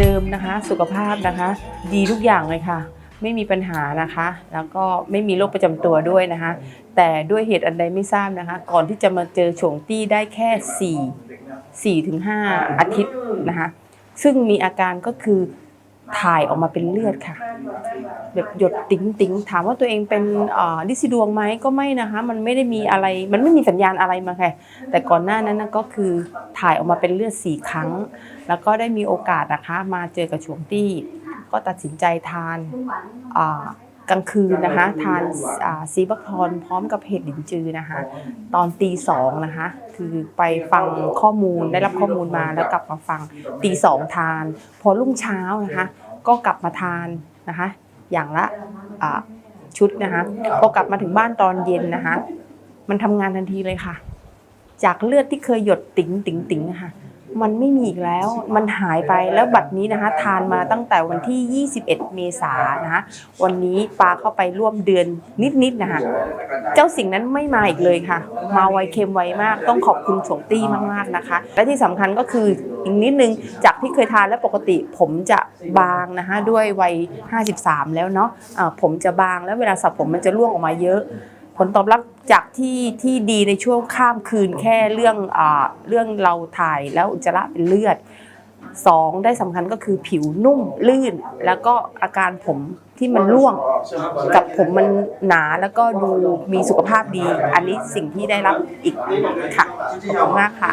เดิมนะคะ สุขภาพนะคะ ดีทุกอย่างเลยค่ะ ไม่มีปัญหานะคะ แล้วก็ไม่มีโรคประจำตัวด้วยนะคะ แต่ด้วยเหตุอันใดไม่ทราบนะคะ ก่อนที่จะมาเจอโฉงตี้ได้แค่ 4 4ถึง5อาทิตย์นะคะ ซึ่งมีอาการก็คือ ถ่ายออกมาเป็นเลือดค่ะ แบบหยดติ๋งติ๋งถามว่าตัวเองเป็นดิซิดวงไหมก็ไม่นะคะ มันไม่ได้มีอะไร มันไม่มีสัญญาณอะไรมาค่ะ แต่ก่อนหน้านั้นก็คือถ่ายออกมาเป็นเลือดสี่ครั้ง แล้วก็ได้มีโอกาสนะคะ มาเจอกับช่วงตี้ก็ตัดสินใจทานอ่า กลางคืนนะคะ ทานอ่าซีบักทอนพร้อมกับเห็ดหลินจือนะคะ ตอนตีสองนะคะ คือไปฟังข้อมูลได้รับข้อมูลมาแล้วกลับมาฟังตีสองทาน พอรุ่งเช้านะคะ ก็กลับมาทานนะคะ อย่างละอ่าชุดนะคะพอกลับมาถึงบ้านตอนเย็นนะคะ มันทำงานทันทีเลยค่ะ จากเลือดที่เคยหยดติ๋งติ๋งติ๋งนะคะ มันไม่มีอีกแล้ว มันหายไปแล้วบัดนี้นะคะทานมาตั้งแต่วันที่ 21 เมษายนนะคะวันนี้ปลาเข้าไปร่วมเดือนนิดๆนะคะเจ้าสิ่งนั้นไม่มาอีกเลยค่ะ มาไวเค็มไวมาก ต้องขอบคุณโฉงตี้มากๆนะคะ และที่สำคัญก็คืออีกนิดนึงจากที่เคยทานแล้วปกติ ผมจะบางนะคะด้วยวัย 53 แล้วเนาะะผมจะบางแล้วเวลาสระผมมันจะร่วงออกมาเยอะ ผลตอบรับจากที่ที่ดีในช่วงข้ามคืนแค่เรื่องอ่าเรื่องเราถ่ายแล้วอุจจาระเป็นเลือดสองได้สำคัญก็คือผิวนุ่มลื่น แล้วก็อาการผมที่มันร่วงกับผมมันหนาแล้วก็ดูมีสุขภาพดี อันนี้สิ่งที่ได้รับอีกค่ะขอบคุณมากค่ะ